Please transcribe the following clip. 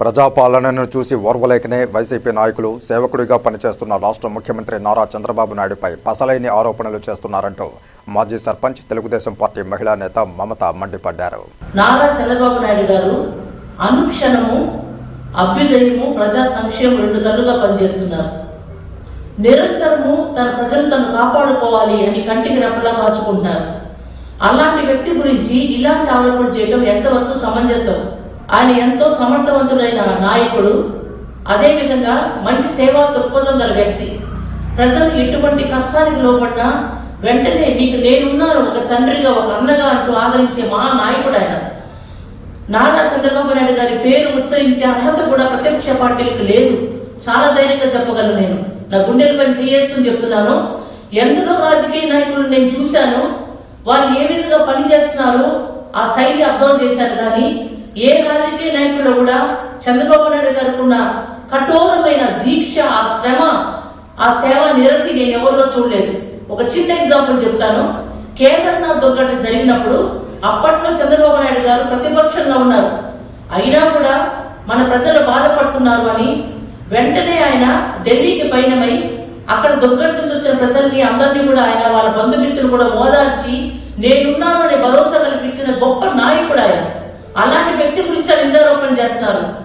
ప్రజాపాలనను చూసి ఓర్వలేకనే వైసీపీ నాయకులు సేవకుడిగా పనిచేస్తున్న రాష్ట్ర ముఖ్యమంత్రి నారా చంద్రబాబు నాయుడుపై పసలైన ఆరోపణలు చేస్తున్నారంటూ మాజీ సర్పంచ్ తెలుగుదేశం పార్టీ మహిళా నేత మమత మండిపడ్డారు. నారా చంద్రబాబు నాయుడు గారు అనుక్షణము అభ్యుదయము ప్రజా సంక్షేమం రెండు కళ్ళుగా పనిచేస్తున్నారు. నిరంతరము తన ప్రజలు తను కాపాడుకోవాలి అని కంటికి రెప్పలా మార్చుకుంటున్నారు. అలాంటి వ్యక్తి గురించి ఇలాంటి ఆరోపణలు చేయడం ఎంతవరకు సమంజసం? ఆయన ఎంతో సమర్థవంతుడైన నాయకుడు అదేవిధంగా మంచి సేవా దృక్పథం గల వ్యక్తి. ప్రజలు ఎటువంటి కష్టానికి లోపడినా వెంటనే మీకు నేనున్నాను ఒక తండ్రిగా ఒక అన్నగా అంటూ ఆదరించే మహానాయకుడు ఆయన నారా చంద్రబాబు నాయుడు గారి పేరు ఉచ్చరించే అర్హత కూడా ప్రతిపక్ష పార్టీలకు లేదు. చాలా ధైర్యంగా చెప్పగలను నేను. నా గుండెల పని చేసుకుని చెప్తున్నాను. ఎందరో రాజకీయ నాయకులు నేను చూశాను? వారు ఏ విధంగా పని చేస్తున్నారు ఆ శైలి అబ్జర్వ్ చేశాను కానీ ఏ రాజకీయ నాయకులు కూడా చంద్రబాబు నాయుడు గారికి ఉన్న కఠోరమైన దీక్ష ఆ శ్రమ ఆ సేవ నిరతి నేను ఎవరిలో చూడలేదు. ఒక చిన్న ఎగ్జాంపుల్ చెప్తాను. కేదార్నాథ్ దుర్ఘటన జరిగినప్పుడు అప్పట్లో చంద్రబాబు నాయుడు గారు ప్రతిపక్షంలో ఉన్నారు. అయినా కూడా మన ప్రజలు బాధపడుతున్నారు అని వెంటనే ఆయన ఢిల్లీకి పయనమై అక్కడ దుర్ఘటన నుంచి వచ్చిన ప్రజల్ని అందరినీ కూడా ఆయన వాళ్ళ బంధుమిత్రులు కూడా ఓదార్చి నేనున్నాను అనే భరోసా కల్పించిన గొప్ప నాయకుడు ఆయన. అలాంటి వ్యక్తి